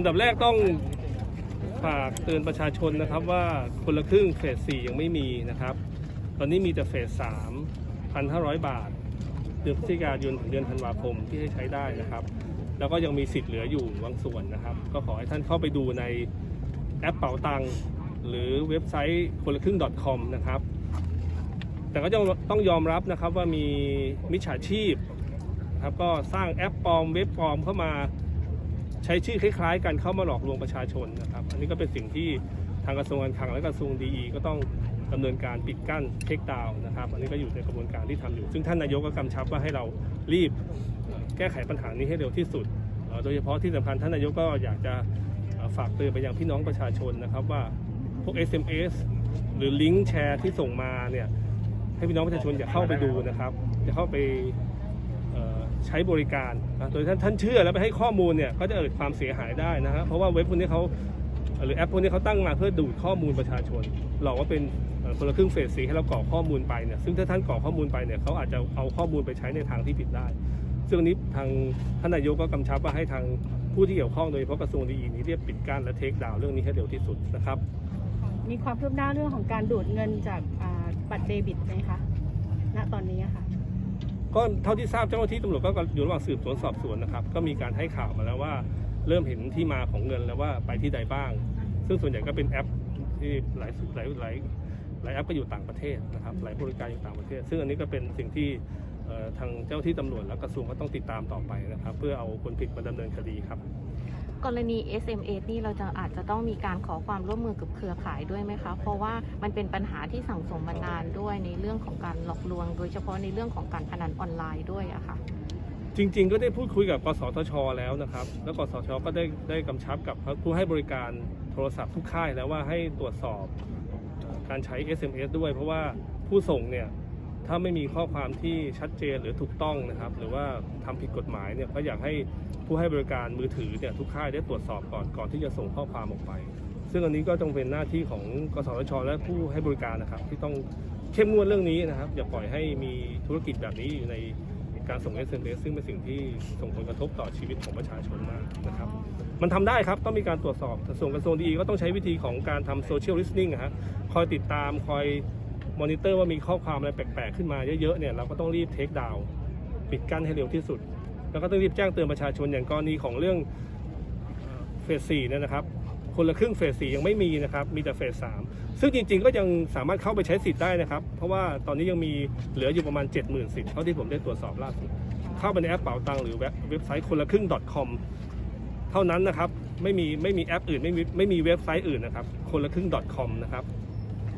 อันดับแรกต้องฝากเตือนประชาชนนะครับว่าคนละครึ่งเฟสสี่ยังไม่มีนะครับ ตอนนี้มีแต่เฟสสามพันห้าร้อยบาท เดือนพฤศจิกายนถึงเดือนธันวาคมที่ให้ใช้ได้นะครับ แล้วก็ยังมีสิทธิ์เหลืออยู่บางส่วนนะครับ ก็ขอให้ท่านเข้าไปดูในแอปเป๋าตังค์หรือเว็บไซต์คนละครึ่ง .com นะครับ แต่ก็ต้องต้องยอมรับนะครับว่ามีมิจฉาชีพนะครับก็สร้างแอปปลอมเว็บปลอมเข้ามา ใช้ชื่อคล้ายๆ กันเข้ามาหลอกลวงประชาชนนะครับ อันนี้ก็เป็นสิ่งที่ทางกระทรวงการคลังและกระทรวงดีก็ต้องดำเนินการปิดกั้นเทคดาวนะครับ อันนี้ก็อยู่ในกระบวนการที่ทำอยู่ ซึ่งท่านนายกก็กำชับว่าให้เรารีบแก้ไขปัญหานี้ให้เร็วที่สุด โดยเฉพาะที่สำคัญท่านนายกก็อยากจะฝากเตือนไปยังพี่น้องประชาชนนะครับว่าพวก SMS หรือลิงก์แชร์ที่ส่งมาเนี่ยให้พี่น้องประชาชนอย่าเข้าไปดูนะครับอย่าเข้าไป ใช้บริการนะโดยท่านท่านเชื่อแล้วไปให้ข้อมูลเนี่ยก็จะเกิดความเสียหายได้นะครับเพราะว่าเว็บพวกนี้เขาหรือแอปพวกนี้เขาตั้งมาเพื่อดูดข้อมูลประชาชนหลอกว่าเป็นคนละครึ่งเฟสสีให้เรากรอกข้อมูลไปเนี่ยซึ่งถ้าท่านกรอกข้อมูลไปเนี่ยเขาอาจจะเอาข้อมูลไปใช้ในทางที่ผิดได้ ซึ่งอันนี้ทางท่านนายกก็กำชับว่าให้ทางผู้ที่เกี่ยวข้องโดยเฉพาะกระทรวงดีนี้เรียบปิดกั้นและเทคดาวน์เรื่องนี้ให้เร็วที่สุดนะครับ มีความคืบหน้าเรื่องของการดูดเงินจากบัตรเดบิตไหมคะณตอนนี้อะค่ะ ก็เท่าที่ทราบเจ้าหน้าที่ตำรวจก็อยู่ระหว่างสืบสวนสอบสวนนะครับ ก็มีการให้ข่าวมาแล้วว่า เริ่มเห็นที่มาของเงินแล้วว่าไปที่ใดบ้าง ซึ่งส่วนใหญ่ก็เป็นแอปที่หลายหลายหลายหลายแอปก็อยู่ต่างประเทศนะครับหลายบริการอยู่ต่างประเทศ ซึ่งอันนี้ก็เป็นสิ่งที่ทางเจ้าหน้าที่ตำรวจและกระทรวงก็ต้องติดตามต่อไปนะครับ เพื่อเอาคนผิดมาดำเนินคดีครับ กรณี SMS นี่เราจะอาจจะต้องมีการขอความร่วมมือกับเครือข่ายด้วยไหมคะ เพราะว่ามันเป็นปัญหาที่สั่งสมมานานด้วยในเรื่องของการหลอกลวง โดยเฉพาะในเรื่องของการพนันออนไลน์ด้วยอะค่ะจริง ๆ ก็ได้พูดคุยกับกสทช แล้วนะครับ แล้วกสทช ก็ได้ได้กำชับกับผู้ให้บริการโทรศัพท์ทุกค่ายแล้วว่าให้ตรวจสอบการใช้ SMS ด้วย เพราะว่าผู้ส่งเนี่ย ถ้าไม่มีข้อความที่ชัดเจนหรือถูกต้องนะครับ หรือว่าทำผิดกฎหมายเนี่ยก็อยากให้ผู้ให้บริการมือถือเนี่ยทุกค่ายได้ตรวจสอบก่อนก่อนที่จะส่งข้อความออกไป ซึ่งอันนี้ก็ต้องเป็นหน้าที่ของกสทช และผู้ให้บริการนะครับ ที่ต้องเข้มงวดเรื่องนี้นะครับ อย่าปล่อยให้มีธุรกิจแบบนี้อยู่ในการส่ง SMS ซึ่งเป็นสิ่งที่ส่งผลกระทบต่อชีวิตของประชาชนมากนะครับ มันทำได้ครับต้องมีการตรวจสอบกระทรวงกระทรวงดีก็ต้องใช้วิธีของการทำโซเชียลลิสติ้งครับคอยติดตามคอย มอนิเตอร์ว่ามีข้อความอะไรแปลกๆขึ้นมาเยอะๆเนี่ยเราก็ต้องรีบเทคดาวปิดกั้นให้เร็วที่สุด แล้วก็ต้องรีบแจ้งเตือนประชาชนอย่างกรณีของเรื่องเฟสสี่เนี่ยนะครับ คนละครึ่งเฟสสี่ยังไม่มีนะครับ มีแต่เฟสสามซึ่งจริงๆ ก็ยังสามารถเข้าไปใช้สิทธิ์ได้นะครับ เพราะว่าตอนนี้ยังมีเหลืออยู่ประมาณ 70,000 สิทธิ์เท่าที่ผมได้ตรวจสอบล่าสุดเข้าไปในแอปเป๋าตังหรือเว็บไซต์คนละครึ่ง .com เท่านั้นนะครับ ไม่มีไม่มีแอปอื่นไม่มีไม่มีเว็บไซต์อื่นนะครับ คนละครึ่ง .com นะครับ